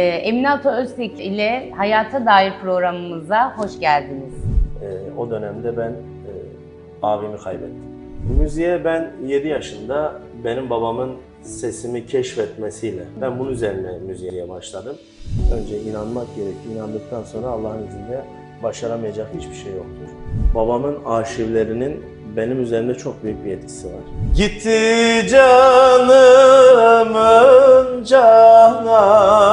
Ee, Emine Ata Öztek ile Hayata Dair programımıza hoş geldiniz. Ee, o dönemde ben e, abimi kaybettim. Müziğe ben 7 yaşında benim babamın sesimi keşfetmesiyle ben bunun üzerine müziğe başladım. Önce inanmak gerekiyor. İnandıktan sonra Allah'ın izniyle başaramayacak hiçbir şey yoktur. Babamın arşivlerinin benim üzerimde çok büyük bir etkisi var. Gitti canımın cananı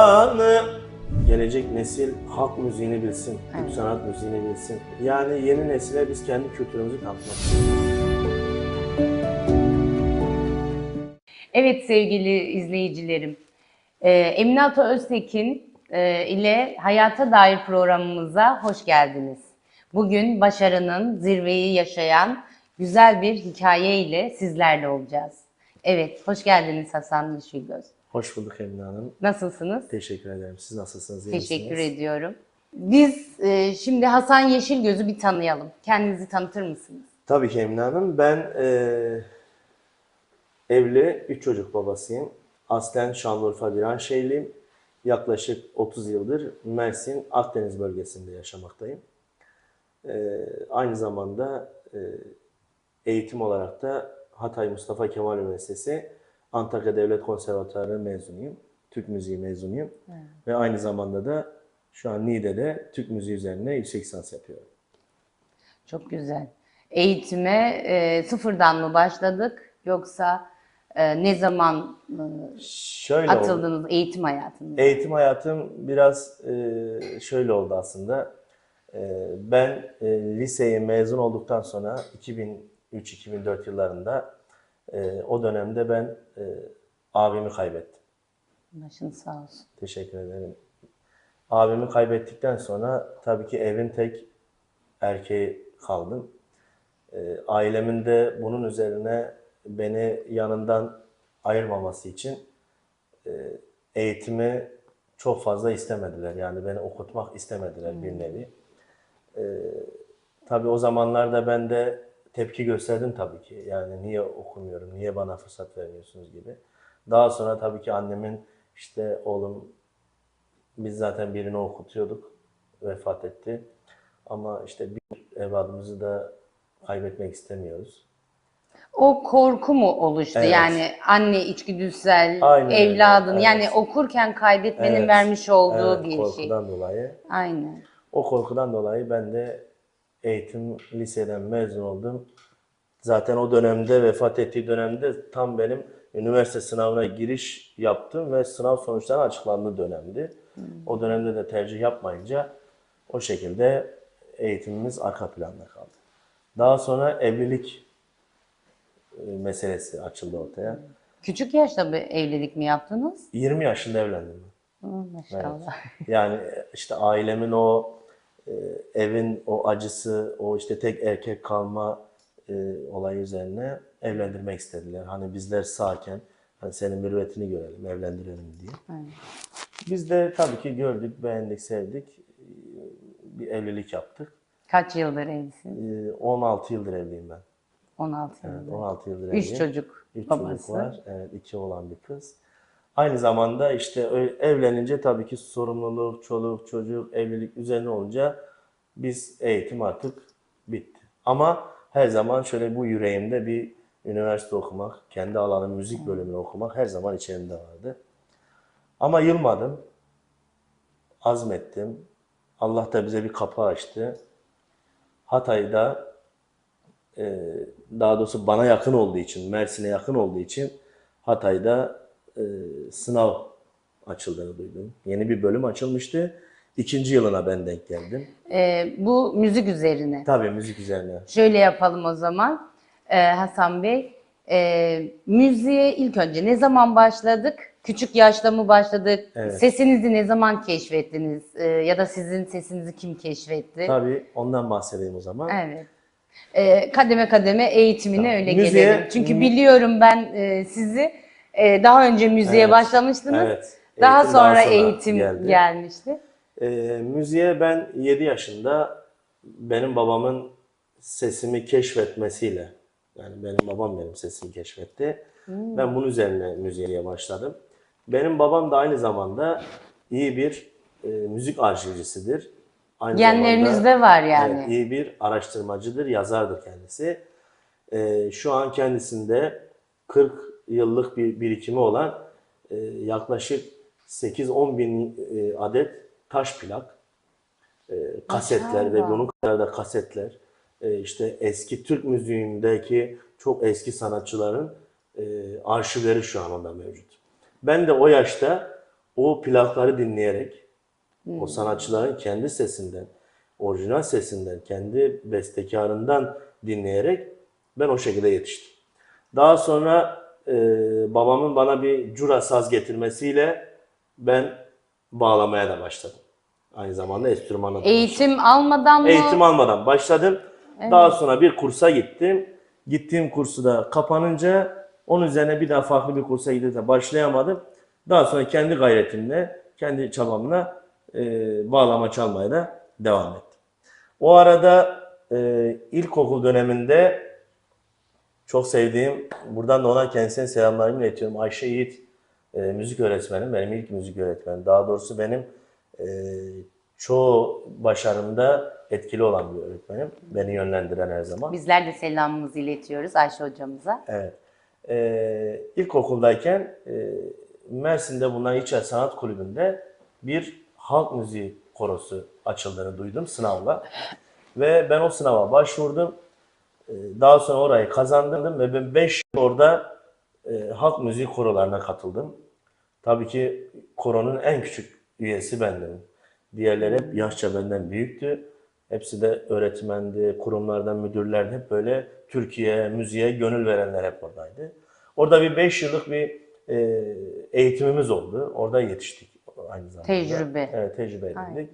Gelecek nesil halk müziğini bilsin, Türk Evet. sanat müziğini bilsin. Yani yeni nesile biz kendi kültürümüzü tanıtmak istiyoruz. Evet sevgili izleyicilerim, ee, Emine Ata Öztekin e, ile Hayata Dair programımıza hoş geldiniz. Bugün başarının zirveyi yaşayan güzel bir hikaye ile sizlerle olacağız. Evet, hoş geldiniz Hasan Yeşilgöz. Hoş bulduk Emine Hanım. Nasılsınız? Teşekkür ederim. Siz nasılsınız? iyi Teşekkür misiniz? ediyorum. Biz e, şimdi Hasan Yeşilgöz'ü bir tanıyalım. Kendinizi tanıtır mısınız? Tabii ki Emine Hanım. Ben eee, evli, üç çocuk babasıyım. Aslen Şanlıurfa Viranşehirliyim. Yaklaşık 30 yıldır Mersin, Akdeniz bölgesinde yaşamaktayım. Eee, aynı zamanda eee, eğitim olarak da Hatay Mustafa Kemal Üniversitesi Antakya Devlet Konservatuarı mezunuyum. Türk müziği mezunuyum. Ve aynı zamanda da şu an Niğde'de Türk müziği üzerine yüksek lisans yapıyorum. Çok güzel. Eğitime e, sıfırdan mı başladık yoksa e, ne zaman e, Şöyle oldu. atıldınız eğitim hayatınıza? Eğitim hayatım biraz e, şöyle oldu aslında. E, ben e, liseyi mezun olduktan sonra 2003-2004 yıllarında e, o dönemde ben e, abimi kaybettim. Başın sağ olsun. Teşekkür ederim. Abimi kaybettikten sonra tabii ki evin tek erkeği kaldım. E, ailemin de bunun üzerine beni yanından ayırmaması için e, eğitimi çok fazla istemediler. Yani beni okutmak istemediler bir nevi. E, tabii o zamanlarda ben de tepki gösterdim tabii ki. Yani niye okumuyorum, niye bana fırsat vermiyorsunuz gibi. Daha sonra tabii ki annemin işte oğlum biz zaten birini okutuyorduk. Vefat etti. Ama işte bir evladımızı da kaybetmek istemiyoruz. O korku mu oluştu? Evet. Yani anne içgüdüsel, Aynen öyle, evladın evet. yani okurken kaybetmenin Evet, vermiş olduğu evet, bir şey. korkudan dolayı. Aynen. O korkudan dolayı ben de eğitim liseden mezun oldum. Zaten o dönemde vefat ettiği dönemde tam benim üniversite sınavına giriş yaptım ve sınav sonuçları açıklandığı dönemdi. O dönemde de tercih yapmayınca o şekilde eğitimimiz arka planda kaldı. Daha sonra evlilik e, meselesi açıldı ortaya. Küçük yaşta bir evlilik mi yaptınız? 20 yaşında evlendim. ben. Hı, maşallah. Yani işte ailemin o e, evin o acısı, o işte tek erkek kalma e, olayı üzerine evlendirmek istediler. Hani bizler sağken hani senin mürüvvetini görelim, evlendirelim diye. Aynen. Biz de tabii ki gördük, beğendik, sevdik. Bir evlilik yaptık. Kaç yıldır evlisiniz? E, 16 yıldır evliyim ben. 16 Evet, yıldır. 16 yıldır Üç evliyim. çocuk Üç babası. çocuk var. Evet, iki oğlan bir kız. Aynı zamanda işte evlenince tabii ki sorumluluk, çoluk, çocuk, evlilik üzerine olunca biz eğitim artık bitti. Ama her zaman şöyle bu yüreğimde bir üniversite okumak, kendi alanım müzik bölümünü okumak her zaman içerimde vardı. Ama yılmadım. Azmettim. Allah da bize bir kapı açtı. Hatay'da e, daha doğrusu bana yakın olduğu için, Mersin'e yakın olduğu için Hatay'da e, sınav açıldığını duydum. Yeni bir bölüm açılmıştı. İkinci yılına ben denk geldim. Ee, bu müzik üzerine. Tabii müzik üzerine. Şöyle yapalım o zaman Ee, Hasan Bey. E, müziğe ilk önce ne zaman başladık? Küçük yaşta mı başladık? Evet. Sesinizi ne zaman keşfettiniz? Ee, ya da sizin sesinizi kim keşfetti? Tabii ondan bahsedeyim o zaman. Evet. Ee, kademe kademe eğitimine Tamam. öyle Müziğe- gelelim. Çünkü biliyorum ben e, sizi e, daha önce müziğe Evet. başlamıştınız. Evet. Daha Eğitim sonra, daha sonra eğitim geldi. gelmişti. E, müziğe ben 7 yaşında benim babamın sesimi keşfetmesiyle yani benim babam benim sesimi keşfetti. Ben bunun üzerine müziğe başladım. Benim babam da aynı zamanda iyi bir e, müzik arşivcisidir. Aynı Genlerinizde zamanda- var yani. Evet, iyi bir araştırmacıdır, yazardır kendisi. Ee, şu an kendisinde 40 yıllık bir birikimi olan e, yaklaşık 8-10 bin e, adet taş plak, e, kasetler ve Maşallah. bunun kadar da kasetler, e, işte eski Türk müziğindeki çok eski sanatçıların e, arşivleri şu an onda mevcut. Ben de o yaşta o plakları dinleyerek, o sanatçıların kendi sesinden, orijinal sesinden, kendi bestekarından dinleyerek ben o şekilde yetiştim. Daha sonra e, babamın bana bir cura saz getirmesiyle ben bağlamaya da başladım. Aynı zamanda enstrümana da başladım. Eğitim almadan mı? Eğitim almadan başladım. Daha sonra bir kursa gittim. Gittiğim kursu da kapanınca onun üzerine bir daha farklı bir kursa gidip de başlayamadım. Daha sonra kendi gayretimle, kendi çabamla e, bağlama çalmaya da devam ettim. O arada e, ilkokul döneminde çok sevdiğim, buradan da ona kendisine selamlarımı iletiyorum. Ayşe Yiğit e, müzik öğretmenim, benim ilk müzik öğretmenim. Daha doğrusu benim e, çoğu başarımda etkili olan bir öğretmenim. Beni yönlendiren her zaman. Bizler de selamımızı iletiyoruz Ayşe hocamıza. Evet. Ee, ilkokuldayken e, Mersin'de bulunan İçer Sanat Kulübü'nde bir halk müziği korosu açıldığını duydum sınavla. Ve ben o sınava başvurdum. Ee, daha sonra orayı kazandım ve ben 5 yıl orada e, halk müziği korolarına katıldım. Tabii ki koronun en küçük üyesi bendim. Diğerleri hep yaşça benden büyüktü. Hepsi de öğretmendi, kurumlardan müdürler hep böyle Türkiye, müziğe gönül verenler hep oradaydı. Orada bir 5 yıllık bir e, eğitimimiz oldu. Orada yetiştik aynı zamanda. Tecrübe. Evet, tecrübe edindik. Aynen.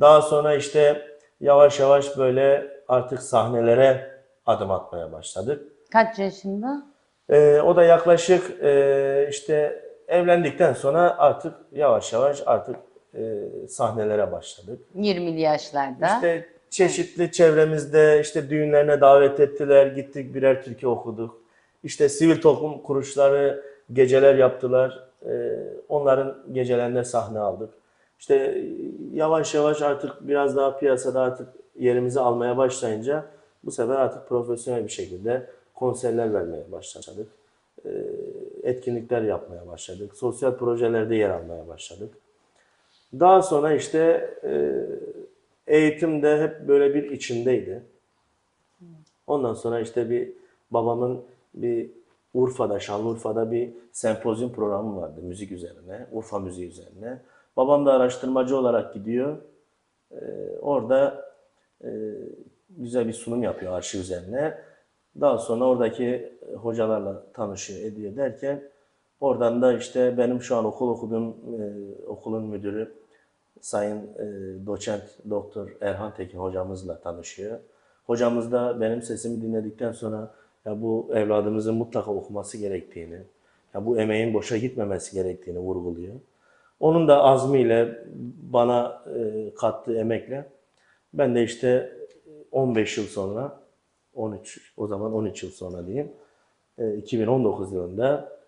Daha sonra işte yavaş yavaş böyle artık sahnelere adım atmaya başladık. Kaç yaşında? Ee, o da yaklaşık e, işte evlendikten sonra artık yavaş yavaş artık e, sahnelere başladık. 20'li yaşlarda. İşte çeşitli çevremizde işte düğünlerine davet ettiler, gittik birer türkü okuduk. İşte sivil toplum kuruluşları geceler yaptılar. Ee, onların gecelerinde sahne aldık. İşte yavaş yavaş artık biraz daha piyasada artık yerimizi almaya başlayınca bu sefer artık profesyonel bir şekilde konserler vermeye başladık. Ee, etkinlikler yapmaya başladık. Sosyal projelerde yer almaya başladık. Daha sonra işte e, eğitim de hep böyle bir içindeydi. Ondan sonra işte bir babamın bir Urfa'da, Şanlıurfa'da bir sempozyum programı vardı müzik üzerine, Urfa müziği üzerine. Babam da araştırmacı olarak gidiyor. Ee, orada e, güzel bir sunum yapıyor arşiv üzerine. Daha sonra oradaki hocalarla tanışıyor, ediyor derken oradan da işte benim şu an okul okuduğum e, okulun müdürü Sayın e, Doçent Doktor Erhan Tekin hocamızla tanışıyor. Hocamız da benim sesimi dinledikten sonra ya bu evladımızın mutlaka okuması gerektiğini, ya bu emeğin boşa gitmemesi gerektiğini vurguluyor. Onun da azmiyle bana e, kattığı emekle ben de işte 15 yıl sonra 13 o zaman 13 yıl sonra diyeyim e, 2019 yılında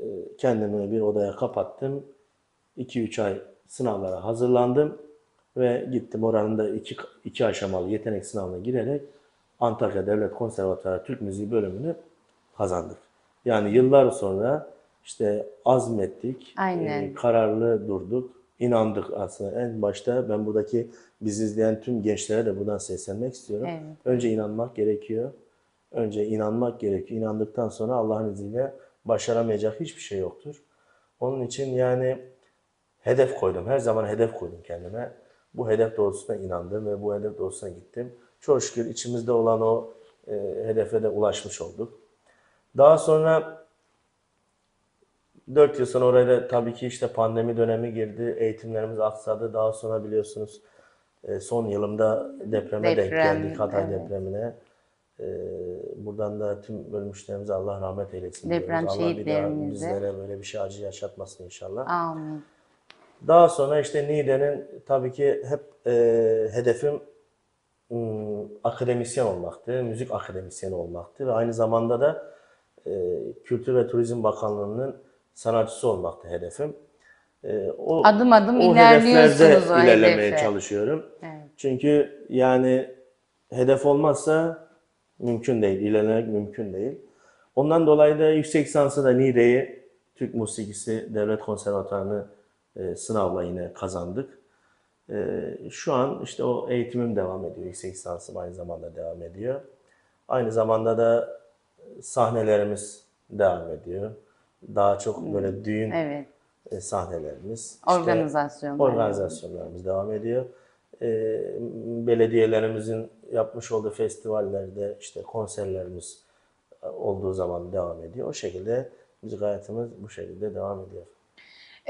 e, kendimi bir odaya kapattım. 2-3 ay sınavlara hazırlandım ve gittim oranın da iki, iki aşamalı yetenek sınavına girerek Antakya Devlet Konservatuarı Türk Müziği bölümünü kazandık. Yani yıllar sonra işte azmettik, Aynen. e, kararlı durduk, inandık aslında. En başta ben buradaki bizi izleyen tüm gençlere de buradan seslenmek istiyorum. Evet. Önce inanmak gerekiyor. Önce inanmak gerekiyor. İnandıktan sonra Allah'ın izniyle başaramayacak hiçbir şey yoktur. Onun için yani hedef koydum. Her zaman hedef koydum kendime. Bu hedef doğrultusuna inandım ve bu hedef doğrultusuna gittim. Çok şükür içimizde olan o e, hedefe de ulaşmış olduk. Daha sonra 4 yıl sonra oraya da tabii ki işte pandemi dönemi girdi. Eğitimlerimiz aksadı. Daha sonra biliyorsunuz e, son yılımda depreme denk Deprem, geldik. Hatay evet. depremine. E, buradan da tüm ölmüşlerimize Allah rahmet eylesin Deprem diyoruz. Allah bir daha bizlere böyle bir şey acı yaşatmasın inşallah. Amin. Daha sonra işte Niğde'nin tabii ki hep e, hedefim ım, akademisyen olmaktı, müzik akademisyeni olmaktı ve aynı zamanda da e, Kültür ve Turizm Bakanlığı'nın sanatçısı olmaktı hedefim. e, o Adım adım o ilerliyorsunuz o ilerlemeye hedefe. çalışıyorum. Evet. Çünkü yani hedef olmazsa mümkün değil, ilerlemek mümkün değil. Ondan dolayı da yüksek lisansı da Niğde'yi Türk Musikisi Devlet Konservatuarı'nı e, sınavla yine kazandık. E, şu an işte o eğitimim devam ediyor. Yüksek lisansım aynı zamanda devam ediyor. Aynı zamanda da sahnelerimiz devam ediyor. Daha çok böyle düğün Evet. e, sahnelerimiz. işte Organizasyonlar. organizasyonlarımız devam ediyor. E, belediyelerimizin yapmış olduğu festivallerde işte konserlerimiz e, olduğu zaman devam ediyor. O şekilde müzik hayatımız bu şekilde devam ediyor.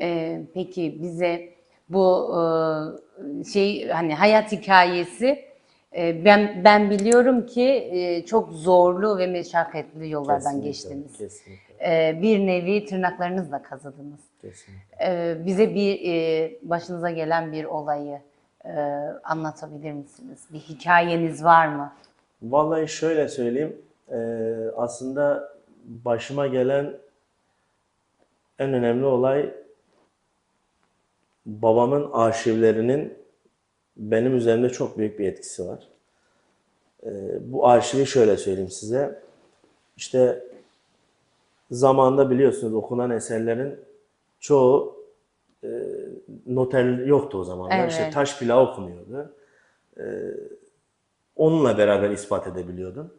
Ee, peki bize bu e, şey hani hayat hikayesi e, ben ben biliyorum ki e, çok zorlu ve meşakkatli yollardan Kesinlikle, geçtiniz. Kesinlikle. E, bir nevi tırnaklarınızla kazıdınız. Kesinlikle. E, bize bir e, başınıza gelen bir olayı e, anlatabilir misiniz? Bir hikayeniz var mı? Vallahi şöyle söyleyeyim. e, aslında başıma gelen en önemli olay babamın arşivlerinin benim üzerimde çok büyük bir etkisi var. E, bu arşivi şöyle söyleyeyim size. İşte zamanında biliyorsunuz okunan eserlerin çoğu e, noter yoktu o zamanlar. İşte Evet. taş plağı okunuyordu. Onunla beraber ispat edebiliyordum.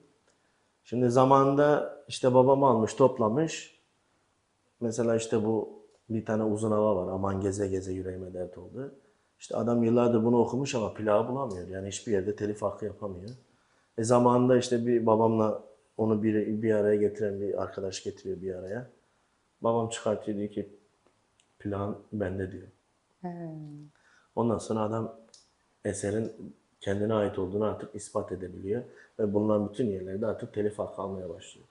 Şimdi zamanında işte babam almış, toplamış. Mesela işte bu bir tane uzun hava var. Aman geze geze yüreğime dert oldu. İşte adam yıllardır bunu okumuş ama plağı bulamıyor. Yani hiçbir yerde telif hakkı yapamıyor. E zamanında işte bir babamla onu bir, bir araya getiren bir arkadaş getiriyor bir araya. Babam çıkartıyor diyor ki plan bende diyor. Ondan sonra adam eserin kendine ait olduğunu artık ispat edebiliyor ve bulunan bütün yerlerde artık telif hakkı almaya başlıyor.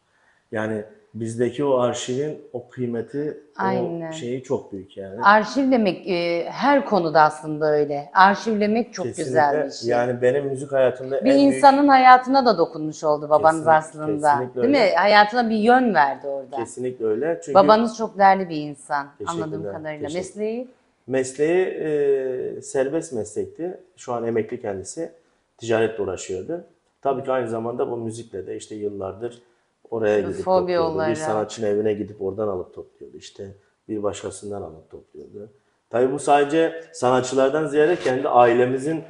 Yani bizdeki o arşivin o kıymeti, Aynen. o şeyi çok büyük yani. Arşivlemek e, her konuda aslında öyle. Arşivlemek çok Kesinlikle. güzel bir şey. Yani benim müzik hayatımda bir en büyük insanın hayatına da dokunmuş oldu babanız Kesinlikle- aslında. kesinlikle Değil mi? öyle. Hayatına bir yön verdi orada. kesinlikle öyle. Çünkü Babanız çok değerli bir insan anladığım kadarıyla. Mesleği Mesleği e, serbest meslekti. Şu an emekli kendisi. Ticaretle uğraşıyordu. Tabii ki aynı zamanda bu müzikle de işte yıllardır oraya gidip Fobi topluyordu. olarak. Bir sanatçının evine gidip oradan alıp topluyordu. İşte bir başkasından alıp topluyordu. Tabii bu sadece sanatçılardan ziyade kendi ailemizin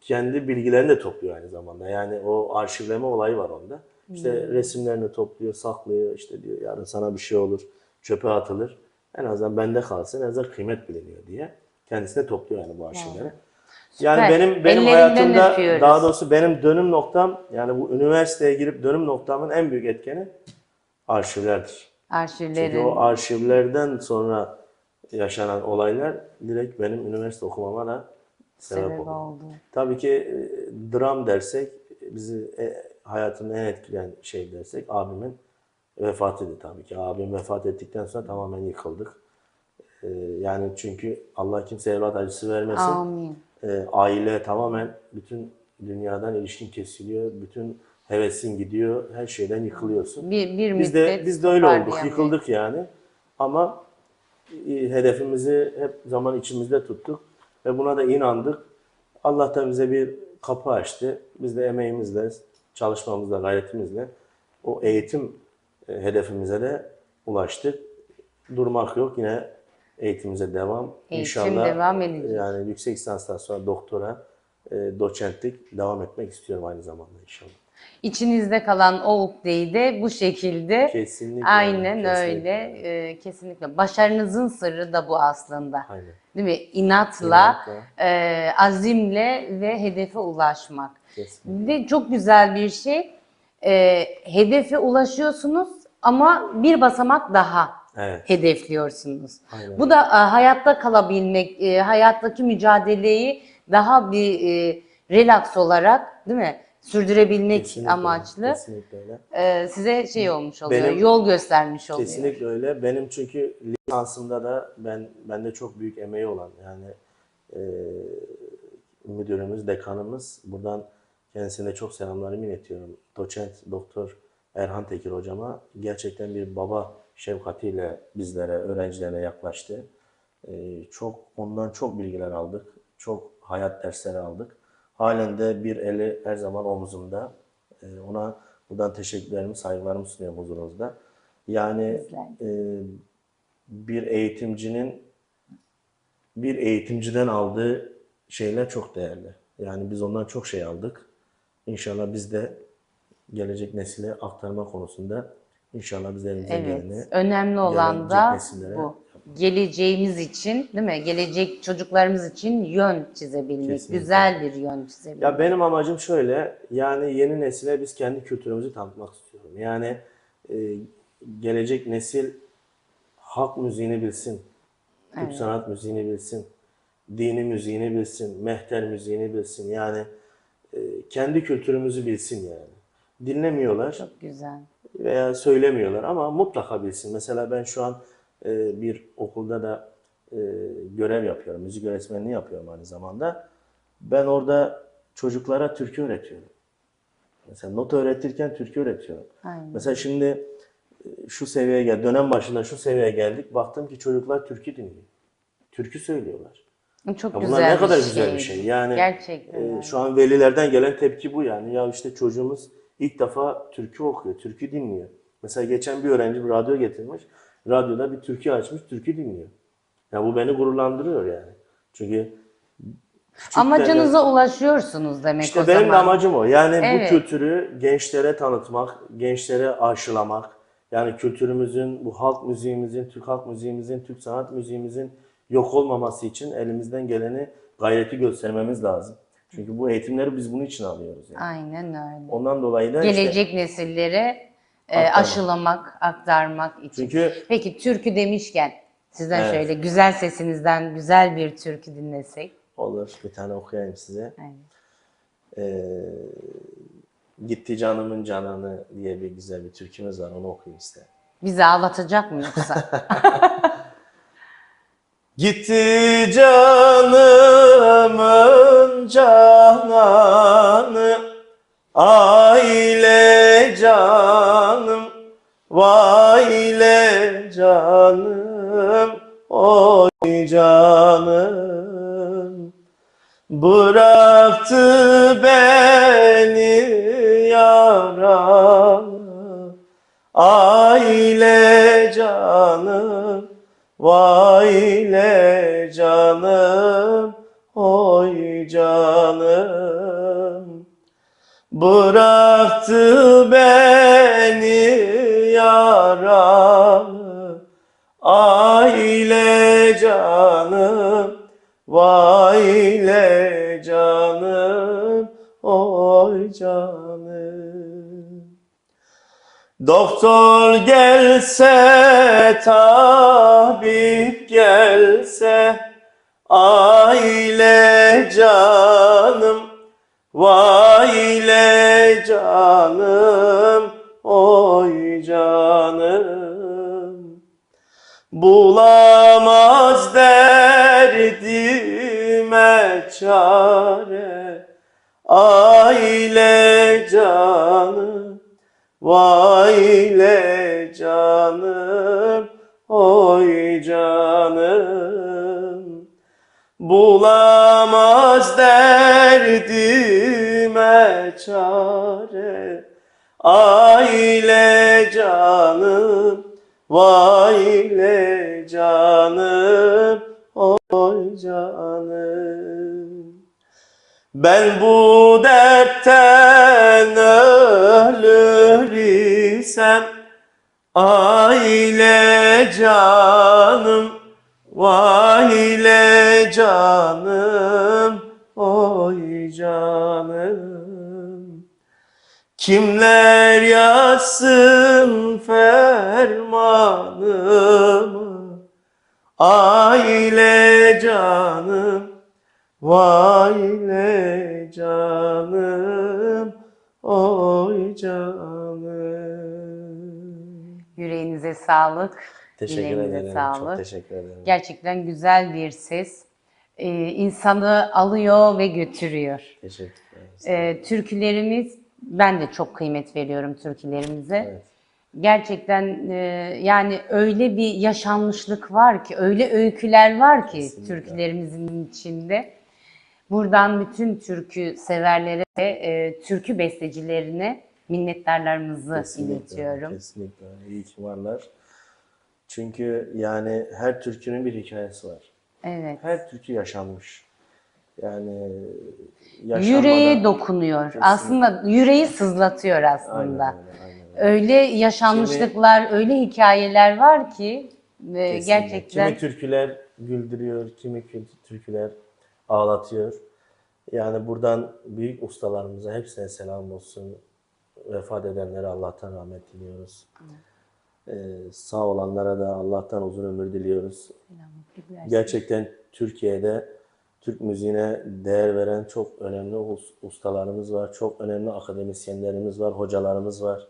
kendi bilgilerini de topluyor aynı zamanda. Yani o arşivleme olayı var onda. İşte resimlerini topluyor, saklıyor. İşte diyor yarın sana bir şey olur, çöpe atılır. En azından bende kalsın, en azından kıymet biliniyor diye. Kendisine topluyor yani bu arşivleri. Yani Süper. benim benim Ellerinden hayatımda öpüyoruz. daha doğrusu benim dönüm noktam yani bu üniversiteye girip dönüm noktamın en büyük etkeni arşivlerdir. Çünkü arşivlerin o arşivlerden sonra yaşanan olaylar direkt benim üniversite okumama da sebep, sebebi oldu. oldu. Tabii ki e, dram dersek bizi e, hayatımda en etkileyen şey dersek abimin vefatıydı tabii ki. Abim vefat ettikten sonra tamamen yıkıldık. E, yani çünkü Allah kimseye evlat acısı vermesin. Amin. E, aile tamamen bütün dünyadan ilişkin kesiliyor. Bütün hevesin gidiyor. Her şeyden yıkılıyorsun. Bir, bir Biz de biz de öyle olduk. toparlayamayız. Yıkıldık yani. Ama e, hedefimizi hep zaman içimizde tuttuk ve buna da inandık. Allah da bize bir kapı açtı. Biz de emeğimizle, çalışmamızla, gayretimizle o eğitim e, hedefimize de ulaştık. Durmak yok. Yine eğitimimize devam. Eğitim İnşallah devam edecek. yani yüksek lisanstan sonra doktora, e, doçentlik devam etmek istiyorum aynı zamanda inşallah. İçinizde kalan o ukdeyi de bu şekilde Kesinlikle. aynen kesinlikle. öyle e, kesinlikle. Başarınızın sırrı da bu aslında. Aynen. Değil mi? İnatla, İnatla. e, azimle ve hedefe ulaşmak. Kesinlikle. Ve çok güzel bir şey. E, hedefe ulaşıyorsunuz ama bir basamak daha Evet. hedefliyorsunuz. Aynen. Bu da e, hayatta kalabilmek, e, hayattaki mücadeleyi daha bir e, relax olarak değil mi? Sürdürebilmek Kesinlikle amaçlı. Kesinlikle öyle. e, size şey olmuş oluyor, Benim- yol göstermiş oluyor. Kesinlikle öyle. Benim çünkü lisansımda da ben bende çok büyük emeği olan yani e, müdürümüz, dekanımız buradan kendisine çok selamlarımı iletiyorum. Doçent Doktor Erhan Tekir hocama gerçekten bir baba şefkatiyle bizlere, öğrencilerine yaklaştı. Ee, çok ondan çok bilgiler aldık. Çok hayat dersleri aldık. Halen de bir eli her zaman omuzumda. Ee, ona buradan teşekkürlerimi, saygılarımı sunuyorum huzurunuzda. Yani e, bir eğitimcinin bir eğitimciden aldığı şeyler çok değerli. Yani biz ondan çok şey aldık. İnşallah biz de gelecek nesile aktarma konusunda inşallah biz geleni Evet. Önemli olan da bu. Geleceğimiz için, değil mi? Gelecek çocuklarımız için yön çizebilmek, Kesinlikle. güzel bir yön çizebilmek. Ya benim amacım şöyle, yani yeni nesile biz kendi kültürümüzü tanıtmak istiyorum. Yani e, gelecek nesil halk müziğini bilsin, Türk sanat müziğini bilsin, dini müziğini bilsin, mehter müziğini bilsin. Yani e, kendi kültürümüzü bilsin yani. Dinlemiyorlar Çok güzel. Veya söylemiyorlar ama mutlaka bilsin. Mesela ben şu an e, bir okulda da e, görev yapıyorum. Müzik öğretmenliği yapıyorum aynı zamanda. Ben orada çocuklara türkü öğretiyorum. Mesela not öğretirken türkü öğretiyorum. Aynen. Mesela şimdi e, şu seviyeye gel, dönem başında şu seviyeye geldik. Baktım ki çocuklar türkü dinliyor. Türkü söylüyorlar. Çok Ya güzel bunlar ne kadar şey. güzel bir şey. Yani Gerçekten. e, şu an velilerden gelen tepki bu yani. Ya işte çocuğumuz ilk defa türkü okuyor, türkü dinliyor. Mesela geçen bir öğrenci bir radyo getirmiş. Radyoda bir türkü açmış, türkü dinliyor. Ya bu beni gururlandırıyor yani. Çünkü Amacınıza ulaşıyorsunuz demek işte o benim de zaman. amacım o. Yani Evet. bu kültürü gençlere tanıtmak, gençlere aşılamak. Yani kültürümüzün, bu halk müziğimizin, Türk halk müziğimizin, Türk sanat müziğimizin yok olmaması için elimizden geleni gayreti göstermemiz lazım. Çünkü bu eğitimleri biz bunun için alıyoruz. Yani. Aynen öyle. Ondan dolayı da işte Gelecek nesillere e, Aktarmak. aşılamak, aktarmak için. Çünkü Peki türkü demişken sizden Evet. şöyle güzel sesinizden güzel bir türkü dinlesek. olur bir tane okuyayım size. Aynen. Ee, Gitti canımın cananı diye bir güzel bir türkümüz var onu okuyayım size. Bizi ağlatacak mı yoksa? Gitti canımın cananı Aile canım Vaile canım Oy canım. Bıraktı beni yaralı Aile canım, vaile canım, oy canım. Bıraktı beni yaralı, aile canım, vaile canım, oy canım. Doktor gelse, tabip gelse, aile canım, vaile canım, oy canım. Bulamaz derdime çare, aile canım, vaile canım, Bulamaz derdime çare, aile canım, vaile canım, oy canım. Ben bu dertten ölür isem Aile canım, vaile canım, oy canım Kimler yazsın fermanımı Aile canım, vaile canım, oy canım. Yüreğinize sağlık. Teşekkür yüreğinize ederim. Sağlık. Çok teşekkür ederim. Gerçekten güzel bir ses. Ee, insanı alıyor ve götürüyor. Teşekkür ederim. Ee, türkülerimiz, ben de çok kıymet veriyorum türkülerimize. Evet. Gerçekten e, yani öyle bir yaşanmışlık var ki, öyle öyküler var ki Kesinlikle. türkülerimizin içinde. Buradan bütün türkü severlere ve e, türkü bestecilerine minnettarlarımızı Kesinlikle, iletiyorum. Kesinlikle. İyi ki varlar. Çünkü yani her türkünün bir hikayesi var. Evet. Her türkü yaşanmış. Yani Yüreğe dokunuyor. Aslında yüreği sızlatıyor Aynen aslında. öyle, aynen öyle. Yaşanmışlıklar, öyle hikayeler var ki ve Kesinlikle. gerçekten Kimi türküler güldürüyor, kimi kü- türküler ağlatıyor. Yani buradan büyük ustalarımıza hepsine selam olsun. Vefat edenlere Allah'tan rahmet diliyoruz. Ee, sağ olanlara da Allah'tan uzun ömür diliyoruz. Gerçekten Türkiye'de Türk müziğine değer veren çok önemli us- ustalarımız var. Çok önemli akademisyenlerimiz var, hocalarımız var.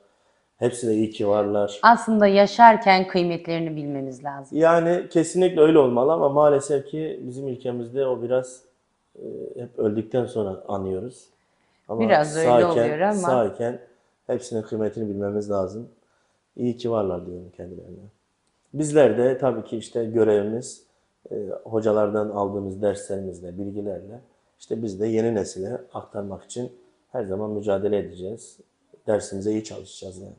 Hepsi de iyi ki varlar. aslında yaşarken kıymetlerini bilmemiz lazım. Yani kesinlikle öyle olmalı ama maalesef ki bizim ülkemizde o biraz e, hep öldükten sonra anıyoruz. Ama Biraz öyle sağken, oluyor ama- Sağken hepsinin kıymetini bilmemiz lazım. İyi ki varlar diyorum kendilerine. Bizler de tabii ki işte görevimiz e, hocalardan aldığımız derslerimizle, bilgilerle işte biz de yeni nesile aktarmak için her zaman mücadele edeceğiz. Dersimize iyi çalışacağız yani.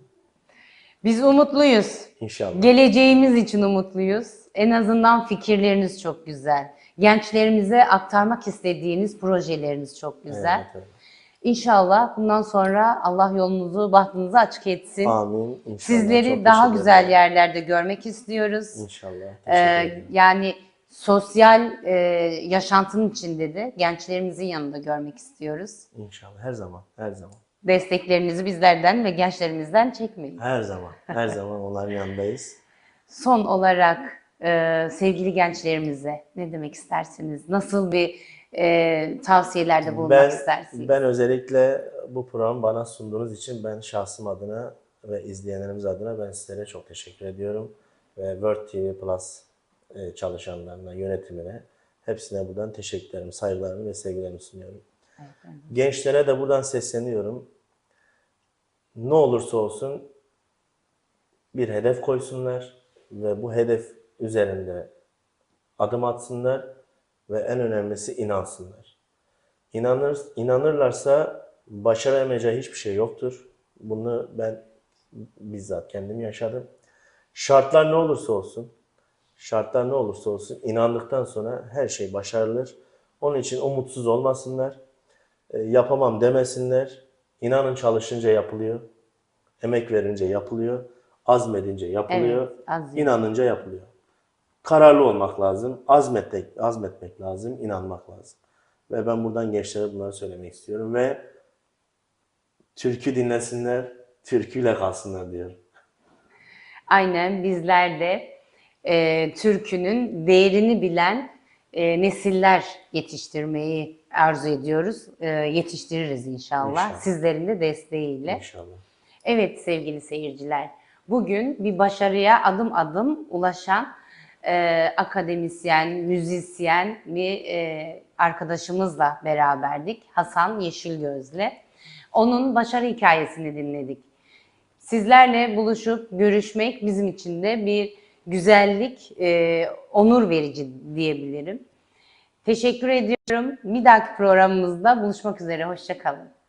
Biz umutluyuz. İnşallah. Geleceğimiz için umutluyuz. En azından fikirleriniz çok güzel. Gençlerimize aktarmak istediğiniz projeleriniz çok güzel. Evet, evet. İnşallah bundan sonra Allah yolunuzu, bahtınızı açık etsin. Amin. İnşallah. Sizleri Çok daha güzel yerlerde görmek istiyoruz. İnşallah. Ee, yani sosyal e, yaşantının içinde de gençlerimizin yanında görmek istiyoruz. İnşallah. Her zaman. Her zaman. Desteklerinizi bizlerden ve gençlerimizden çekmeyin. Her zaman. Her zaman onların yanındayız. Son olarak e, sevgili gençlerimize ne demek istersiniz? Nasıl bir e, tavsiyelerde bulunmak Ben, istersiniz? ben özellikle bu programı bana sunduğunuz için ben şahsım adına ve izleyenlerimiz adına ben sizlere çok teşekkür ediyorum. Ve World TV Plus e, çalışanlarına, yönetimine hepsine buradan teşekkür ederim. Saygılarımı ve sevgilerimi sunuyorum. Gençlere de buradan sesleniyorum. Ne olursa olsun bir hedef koysunlar ve bu hedef üzerinde adım atsınlar ve en önemlisi inansınlar. İnanır, inanırlarsa başaramayacağı hiçbir şey yoktur. Bunu ben bizzat kendim yaşadım. Şartlar ne olursa olsun, şartlar ne olursa olsun inandıktan sonra her şey başarılır. Onun için umutsuz olmasınlar, e, yapamam demesinler. İnanın çalışınca yapılıyor, emek verince yapılıyor, azmedince yapılıyor, Evet, azim. inanınca yapılıyor. Kararlı olmak lazım, azmetmek, azmetmek lazım, inanmak lazım. Ve ben buradan gençlere bunları söylemek istiyorum ve türkü dinlesinler, türküyle kalsınlar diyorum. Aynen bizler de e, türkünün değerini bilen e, nesiller yetiştirmeyi arzu ediyoruz. E, yetiştiririz inşallah. İnşallah. Sizlerin de desteğiyle. İnşallah. Evet sevgili seyirciler, bugün bir başarıya adım adım ulaşan e, akademisyen, müzisyen bir e, arkadaşımızla beraberdik. Hasan Yeşilgöz'le. Onun başarı hikayesini dinledik. Sizlerle buluşup görüşmek bizim için de bir güzellik, e, onur verici diyebilirim. Teşekkür ediyorum. Bir dahaki programımızda buluşmak üzere. Hoşçakalın.